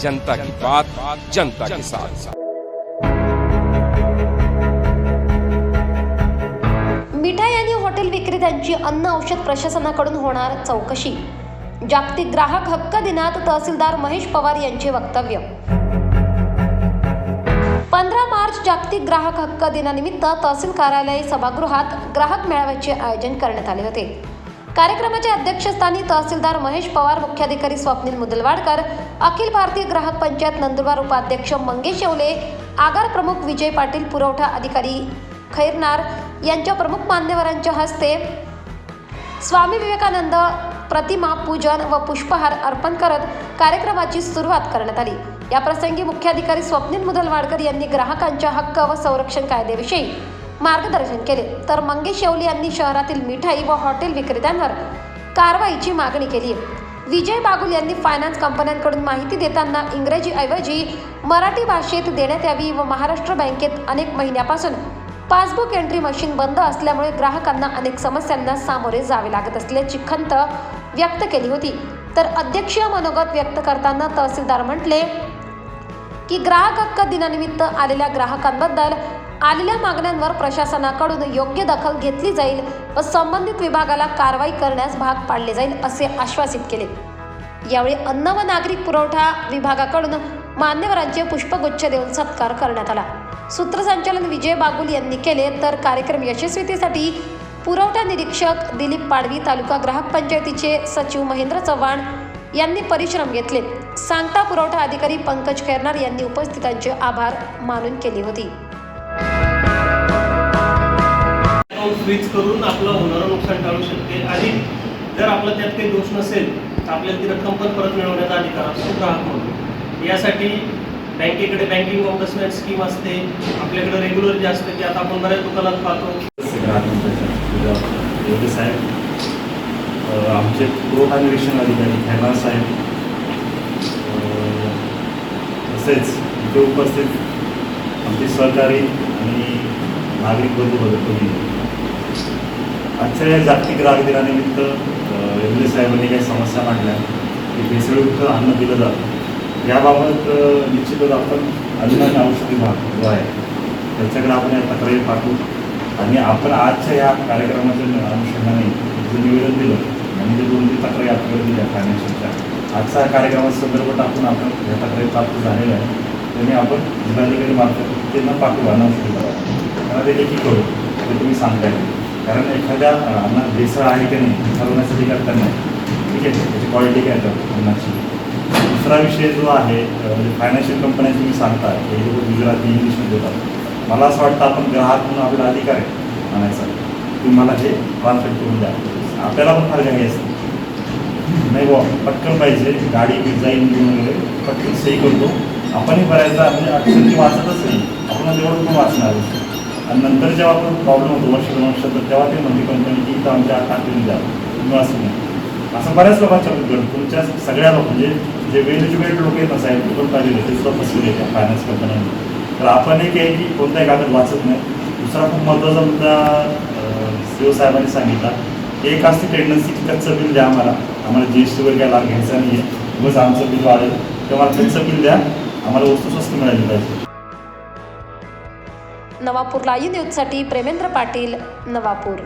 जनता की बात जनता के साथ। मिठाई आणि हॉटेल विक्रेत्यांची अन्न औषध प्रशासनाकडून होणार चौकशी. जागतिक ग्राहक हक्क दिनात तहसीलदार महेश पवार यांचे वक्तव्य. पंधरा मार्च जागतिक ग्राहक हक्क दिनानिमित्त तहसील कार्यालय सभागृहात ग्राहक मेळाव्याचे आयोजन करण्यात आले होते. कार्यक्रमाच्या अध्यक्षस्थानी तहसीलदार महेश पवार मुख्याधिकारी स्वप्नील मुदलवाडकर अखिल भारतीय ग्राहक पंचायत नंदुरबार उपाध्यक्ष मंगेश येवले आगार प्रमुख विजय पाटील पुरवठा अधिकारी खैरनार यांच्या प्रमुख मान्यवरांच्या हस्ते स्वामी विवेकानंद प्रतिमा पूजन व पुष्पहार अर्पण करत कार्यक्रमाची सुरुवात करण्यात आली. या प्रसंगी मुख्याधिकारी स्वप्नील मुदलवाडकर यांनी ग्राहकांच्या हक्क व संरक्षण कायद्याविषयी मार्गदर्शन केले. तर मंगेश येवली यांनी शहरातील मिठाई व हॉटेल विक्रेत्यांवर कारवाईची मागणी केली विजय बागुल यांनी फायनान्स कंपन्यांकडून माहिती देताना इंग्रजीऐवजी मराठी भाषेत देण्यात यावी व महाराष्ट्र बँकेत अनेक महिन्यापासून पासबुक एंट्री मशीन बंद असल्यामुळे ग्राहकांना अनेक समस्यांना सामोरे जावे लागत असल्याची खंत व्यक्त केली होती. तर अध्यक्षीय मनोगत व्यक्त करताना तहसीलदार म्हटले की ग्राहक हक्क दिनानिमित्त आलेल्या ग्राहकांबद्दल आलेल्या मागण्यांवर प्रशासनाकडून योग्य दखल घेतली जाईल व संबंधित विभागाला कारवाई करण्यास भाग पाडले जाईल असे आश्वासित केले. यावेळी अन्न व नागरिक पुरवठा विभागाकडून मान्यवरांचे पुष्पगुच्छ देऊन सत्कार करण्यात आला. सूत्रसंचालन विजय बागुल यांनी केले तर कार्यक्रम यशस्वीतेसाठी पुरवठा निरीक्षक दिलीप पाडवी तालुका ग्राहक पंचायतीचे सचिव महेंद्र चव्हाण यांनी परिश्रम घेतले. सांगता पुरवठा अधिकारी पंकज खैरनार यांनी उपस्थितांचे आभार मानून केली होती. फ्रीज करून आपलं होणारं नुकसान टाळू शकते. आणि जर आपला त्यात काही दोष नसेल तर आपल्याला ती रक्कम पण परत मिळवण्याचा अधिकार असतो ग्राहक म्हणून. यासाठी बँकेकडे बँकिंग ऑम्बसमेंट स्कीम असते. आपल्याकडे रेग्युलर जे असते की आता आपण बऱ्याच दुकानात पाहतो. ग्राहक साहेब आमचे पुरवठा निरीक्षण अधिकारी खैरनार साहेब तसेच इथे उपस्थित आमचे सहकारी आणि नागरिक बंधू कोणी आजच्या या जागतिक ग्राहक दिनानिमित्त रेल्वे साहेबांनी काही समस्या मांडल्या की भेसळयुक्त अन्न दिलं जातं. याबाबत निश्चितच आपण अन्न आणि औषधी विभाग जो आहे त्याच्याकडे आपण या तक्रारी पाठवू. आणि आपण आजच्या या कार्यक्रमाच्या अनुषंगाने जे निवेदन दिलं आणि जे दोन तीन तक्रारी आपल्याला दिल्या फायनान्शियलच्या आजचा या कार्यक्रमाच्या संदर्भ आपण आपण या तक्रारी प्राप्त झालेल्या आहे त्यांनी आपण जिल्हाधिकारी मार्फत त्यांना पाठवू अनावश्यक त्यांना ते देखील करू ते तुम्ही सांगताय. कारण एखाद्या अ, अन्नात भेसळ आहे की नाही ठरवण्यासाठी करताना ठीक आहे त्याची क्वालिटी काय तर अन्नाची. दुसरा विषय जो आहे म्हणजे फायनान्शियल कंपन्या तुम्ही सांगता हे लोक गुजराती इंग्लिशमध्ये देतात मला असं वाटतं आपण ग्राहक म्हणून आपला अधिकार आहे म्हणायचा तुम्ही मला हे ट्रान्सलेट करून द्या. आपल्याला पण फार घाई असते. नाही बुवा पटकन पाहिजे गाडी डिझाईन घेऊन वगैरे पटकन सही करतो. आपणही बऱ्याचदा म्हणजे अक्षर वाचतच नाही. आपण तेवढं पण वाचणार. असतो आणि नंतर जेव्हा आपण प्रॉब्लेम होतो वर्ष दोन वर्ष तर तेव्हा ते म्हणजे कंपनी की इथं आमच्या खात्यातून द्या तुम्ही नाही असं बऱ्याच लोकांच्या घडतं तुमच्या सगळ्या लोक म्हणजे जे वेल एज्युकेटेड लोक आहेत ना साहेब ते पण पाहिजे ते सुद्धा फसवले त्या फायनान्स कंपन्यांनी तर आपण एक आहे की कोणताही कागद वाचत नाही. दुसरा खूप महत्त्वाचा मुद्दा सीओ साहेबांनी सांगितला की एक असते टेंडन्सी की कच्चं बिल द्या आम्हाला. आम्हाला जी एस टी वगैरे काय लाभ घ्यायचा नाही आहे बस आमचं बिल वाढेल. तेव्हा कच्चं बिल द्या. आम्हाला वस्तू स्वस्त मिळाली पाहिजे. नवापूर लाईव्ह न्यूजसाठी प्रेमेंद्र पाटील नवापूर.